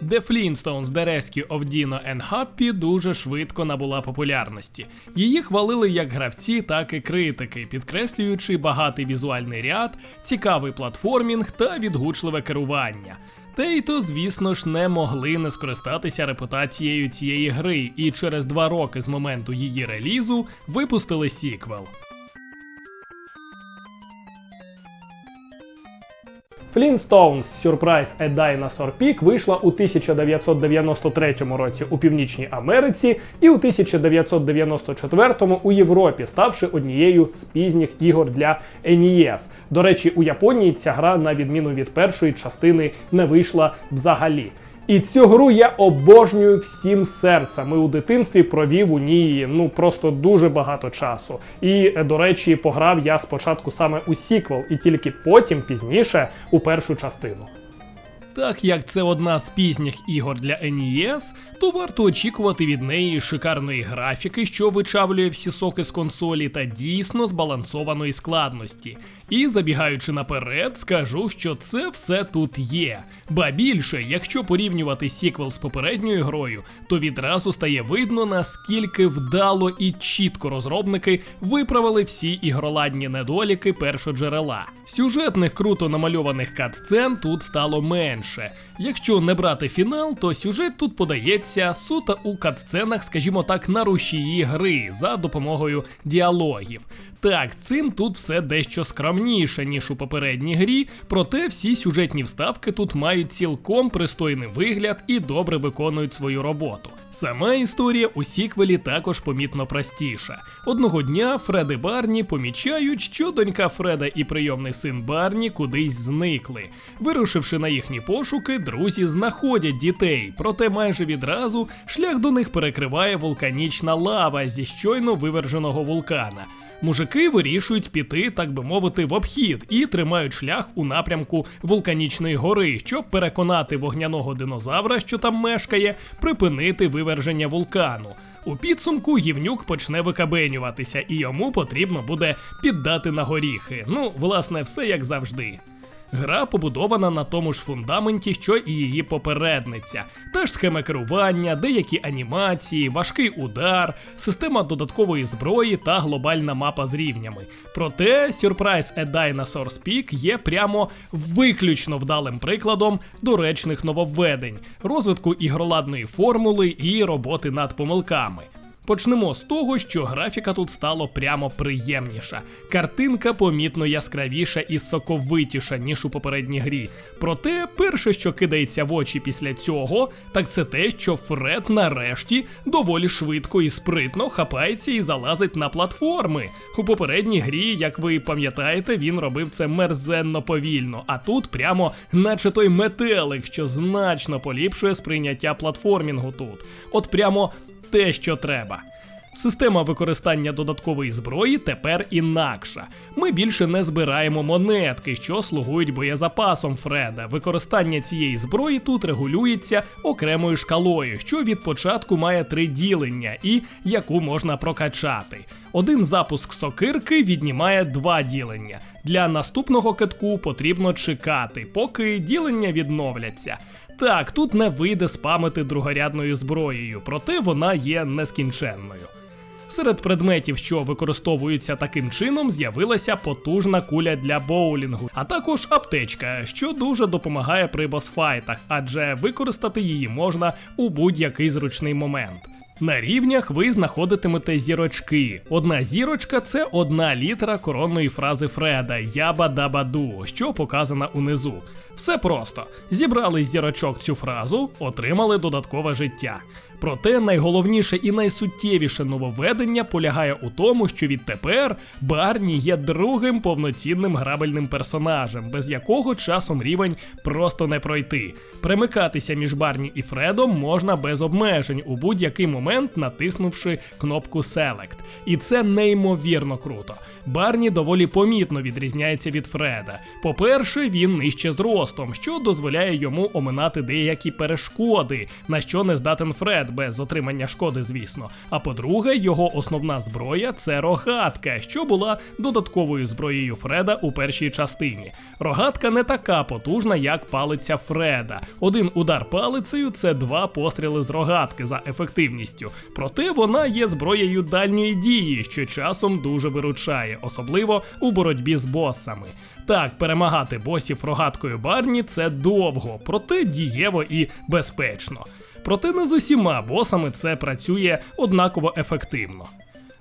The Flintstones The Rescue of Dino and Happy дуже швидко набула популярності. Її хвалили як гравці, так і критики, підкреслюючи багатий візуальний ряд, цікавий платформінг та відгучливе керування. Та й то, звісно ж, не могли не скористатися репутацією цієї гри, і через два роки з моменту її релізу випустили сіквел. Flintstones Surprise a Dinosaur Peak вийшла у 1993 році у Північній Америці і у 1994 у Європі, ставши однією з пізніх ігор для NES. До речі, у Японії ця гра, на відміну від першої частини, не вийшла взагалі. І цю гру я обожнюю всім серцем. І у дитинстві провів у ній ну просто дуже багато часу. І е, до речі, пограв я спочатку саме у сіквел, і тільки потім пізніше у першу частину. Так як це одна з пізніх ігор для NES, то варто очікувати від неї шикарної графіки, що вичавлює всі соки з консолі, та дійсно збалансованої складності. І забігаючи наперед, скажу, що це все тут є. Ба більше, якщо порівнювати сіквел з попередньою грою, то відразу стає видно, наскільки вдало і чітко розробники виправили всі ігроладні недоліки першоджерела. Сюжетних круто намальованих катсцен тут стало менше. Якщо не брати фінал, то сюжет тут подається суто у катсценах, скажімо так, на рушії гри за допомогою діалогів. Так, цим тут все дещо скромніше, ніж у попередній грі, проте всі сюжетні вставки тут мають цілком пристойний вигляд і добре виконують свою роботу. Сама історія у сіквелі також помітно простіша. Одного дня Фред і Барні помічають, що донька Фреда і прийомний син Барні кудись зникли. Вирушивши на їхні пошуки, друзі знаходять дітей, проте майже відразу шлях до них перекриває вулканічна лава зі щойно виверженого вулкана. Мужики вирішують піти, так би мовити, в обхід і тримають шлях у напрямку вулканічної гори, щоб переконати вогняного динозавра, що там мешкає, припинити виверження вулкану. У підсумку гівнюк почне викабенюватися, і йому потрібно буде піддати на горіхи. Ну, власне, все як завжди. Гра побудована на тому ж фундаменті, що і її попередниця. Та ж схема керування, деякі анімації, важкий удар, система додаткової зброї та глобальна мапа з рівнями. Проте Surprise a Dinosaur's Peak є прямо виключно вдалим прикладом доречних нововведень, розвитку ігроладної формули і роботи над помилками. Почнемо з того, що графіка тут стало прямо приємніша. Картинка помітно яскравіша і соковитіша, ніж у попередній грі. Проте, перше, що кидається в очі після цього, так це те, що Фред нарешті доволі швидко і спритно хапається і залазить на платформи. У попередній грі, як ви пам'ятаєте, він робив це мерзенно повільно, а тут прямо наче той метелик, що значно поліпшує сприйняття платформінгу тут. От прямо те, що треба. Система використання додаткової зброї тепер інакша. Ми більше не збираємо монетки, що слугують боєзапасом Фреда. Використання цієї зброї тут регулюється окремою шкалою, що від початку має три ділення і яку можна прокачати. Один запуск сокирки віднімає два ділення. Для наступного китку потрібно чекати, поки ділення відновляться. Так, тут не вийде спамити другорядною зброєю, проте вона є нескінченною. Серед предметів, що використовуються таким чином, з'явилася потужна куля для боулінгу, а також аптечка, що дуже допомагає при босфайтах, адже використати її можна у будь-який зручний момент. На рівнях ви знаходитимете зірочки. Одна зірочка це одна літера коронної фрази Фреда Яба Дабаду, що показана унизу. Все просто. Зібрали зірочок цю фразу, отримали додаткове життя. Проте найголовніше і найсуттєвіше нововведення полягає у тому, що відтепер Барні є другим повноцінним грабельним персонажем, без якого часом рівень просто не пройти. Примикатися між Барні і Фредом можна без обмежень у будь-який момент, натиснувши кнопку Select. І це неймовірно круто. Барні доволі помітно відрізняється від Фреда. По-перше, він нижче зростом, що дозволяє йому оминати деякі перешкоди, на що не здатен Фред, без отримання шкоди, звісно. А по-друге, його основна зброя це рогатка, що була додатковою зброєю Фреда у першій частині. Рогатка не така потужна, як палиця Фреда. Один удар палицею це два постріли з рогатки за ефективністю. Проте вона є зброєю дальньої дії, що часом дуже виручає, особливо у боротьбі з босами. Так, перемагати босів рогаткою Барні це довго, проте дієво і безпечно. Проте не з усіма босами це працює однаково ефективно.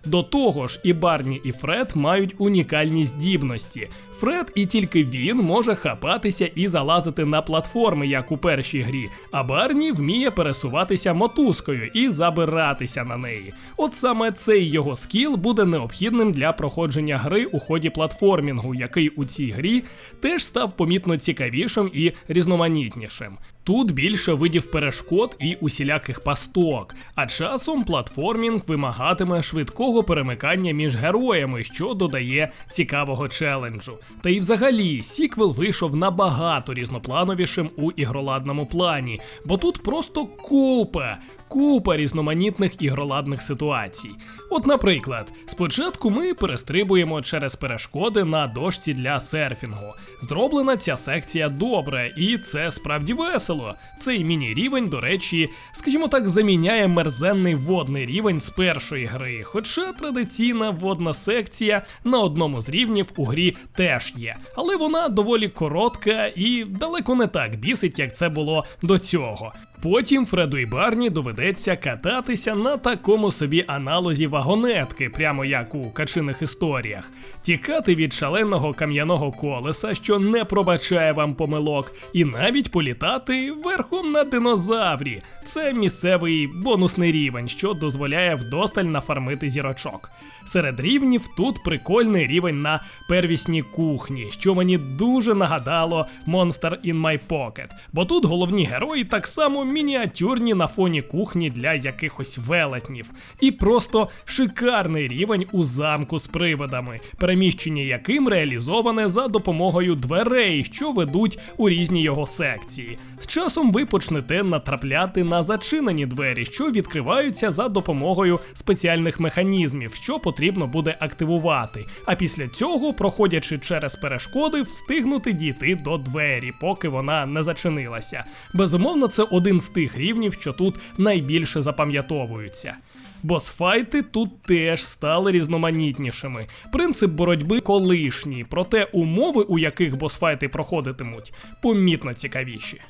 До того ж, і Барні, і Фред мають унікальні здібності. Фред і тільки він може хапатися і залазити на платформи, як у першій грі, а Барні вміє пересуватися мотузкою і забиратися на неї. От саме цей його скіл буде необхідним для проходження гри у ході платформінгу, який у цій грі теж став помітно цікавішим і різноманітнішим. Тут більше видів перешкод і усіляких пасток, а часом платформінг вимагатиме швидкого перемикання між героями, що додає цікавого челенджу. Та і взагалі сіквел вийшов набагато різноплановішим у ігроладному плані, бо тут просто купа. Купа різноманітних ігроладних ситуацій. От, наприклад, спочатку ми перестрибуємо через перешкоди на дошці для серфінгу. Зроблена ця секція добре, і це справді весело. Цей міні-рівень, до речі, скажімо так, заміняє мерзенний водний рівень з першої гри. Хоча традиційна водна секція на одному з рівнів у грі теж є. Але вона доволі коротка і далеко не так бісить, як це було до цього. Потім Фреду і Барні доведеться кататися на такому собі аналозі вагонетки, прямо як у качиних історіях, тікати від шаленого кам'яного колеса, що не пробачає вам помилок, і навіть політати верхом на динозаврі. Це місцевий бонусний рівень, що дозволяє вдосталь нафармити зірочок. Серед рівнів тут прикольний рівень на первісній кухні, що мені дуже нагадало Monster in My Pocket, бо тут головні герої так само мініатюрні на фоні кухні для якихось велетнів. І просто шикарний рівень у замку з привидами, переміщення яким реалізоване за допомогою дверей, що ведуть у різні його секції. З часом ви почнете натрапляти на зачинені двері, що відкриваються за допомогою спеціальних механізмів, що потрібно буде активувати. А після цього, проходячи через перешкоди, встигнути дійти до двері, поки вона не зачинилася. Безумовно, це один з тих рівнів, що тут найбільше запам'ятовуються. Босфайти тут теж стали різноманітнішими. Принцип боротьби колишній, проте умови, у яких босфайти проходитимуть, помітно цікавіші.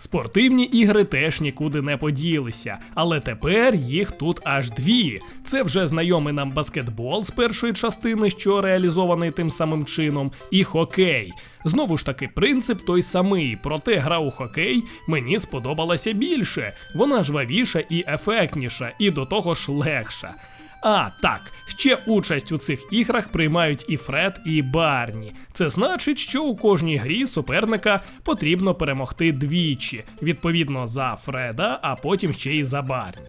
Спортивні ігри теж нікуди не поділися, але тепер їх тут аж дві. Це вже знайомий нам баскетбол з першої частини, що реалізований тим самим чином, і хокей. Знову ж таки, принцип той самий, проте гра у хокей мені сподобалася більше. Вона жвавіша і ефектніша, і до того ж легша. А, так, ще участь у цих іграх приймають і Фред, і Барні. Це значить, що у кожній грі суперника потрібно перемогти двічі, відповідно за Фреда, а потім ще й за Барні.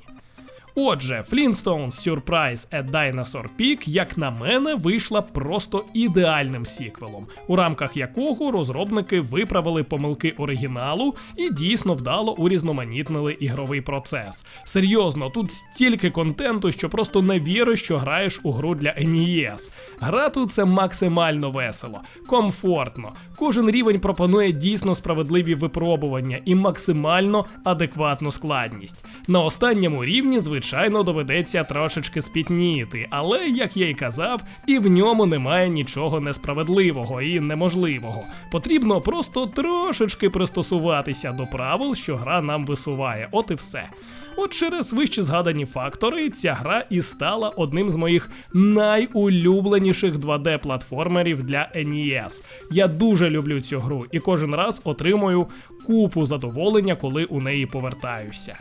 Отже, Flintstones Surprise at Dinosaur Peak, як на мене, вийшла просто ідеальним сіквелом, у рамках якого розробники виправили помилки оригіналу і дійсно вдало урізноманітнили ігровий процес. Серйозно, тут стільки контенту, що просто не віриш, що граєш у гру для NES. Гра тут це максимально весело, комфортно. Кожен рівень пропонує дійсно справедливі випробування і максимально адекватну складність. На останньому рівні, звичайно, доведеться трошечки спітніти, але, як я й казав, і в ньому немає нічого несправедливого і неможливого. Потрібно просто трошечки пристосуватися до правил, що гра нам висуває. От і все. От через вище згадані фактори ця гра і стала одним з моїх найулюбленіших 2D-платформерів для NES. Я дуже люблю цю гру і кожен раз отримую купу задоволення, коли у неї повертаюся.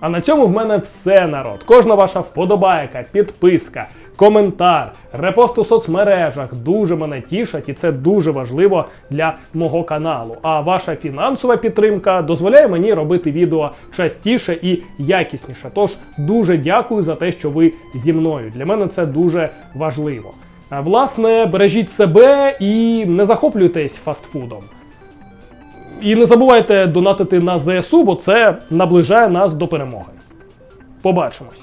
А на цьому в мене все народ. Кожна ваша вподобайка, підписка, коментар, репост у соцмережах дуже мене тішать, і це дуже важливо для мого каналу. А ваша фінансова підтримка дозволяє мені робити відео частіше і якісніше. Тож дуже дякую за те, що ви зі мною. Для мене це дуже важливо. А, Власне, бережіть себе і не захоплюйтесь фастфудом. І не забувайте донатити на ЗСУ, бо це наближає нас до перемоги. Побачимось.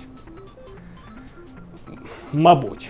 Мабуть.